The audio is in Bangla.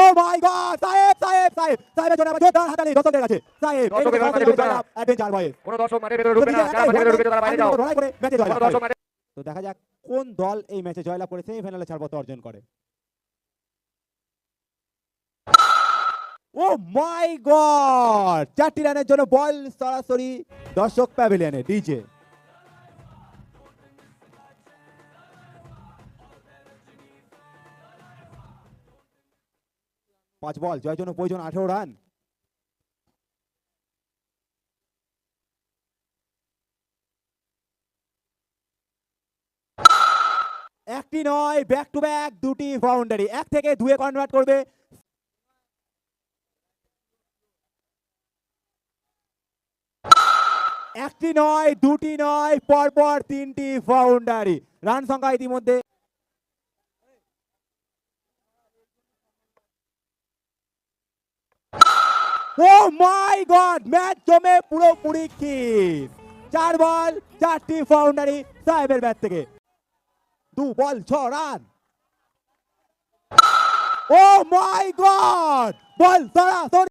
ও মাই গড সাহেব সাহেব সাহেব সাহেবের জন্য আবার জোরদার হাতালি দর্শকদের কাছে। সাহেব এই দর্শকের মাঝে ঢুকবে না। অ্যাডভেঞ্চার ভয়েস কোনো দর্শক মাঠের ভেতরে ঢুকবে না যারা মাঠের ভেতরে ঢুকে তারা বাইরে যাও। লড়াই করে ম্যাচে জয় কোনো লাভ দর্শক করে। মাঠে তো দেখা যাক কোন দল এই ম্যাচে জয়লাভ করে সেমিফাইনালে ছাড়পত্র অর্জন করে। ও মাই গড চারটি রানের জন্য বল সরাসরি দর্শক প্যাভিলিয়নে ডিজে পাঁচ বল জয়ের জন্য প্রয়োজন আঠেরো রান। একটি নয় ব্যাক টু ব্যাক দুটি বাউন্ডারি এক থেকে দুয়ে কনভার্ট করবে। একটি নয়, দুটি নয়, পরপর তিনটি বাউন্ডারি রান সংখ্যা ইতিমধ্যে ও মাই গড ম্যাচ জমে পুরোপুরি খিস চার বল চারটি বাউন্ডারি সাহেবের ব্যাট থেকে। দু বল ছ রান ও মাই গড বল সরাসরি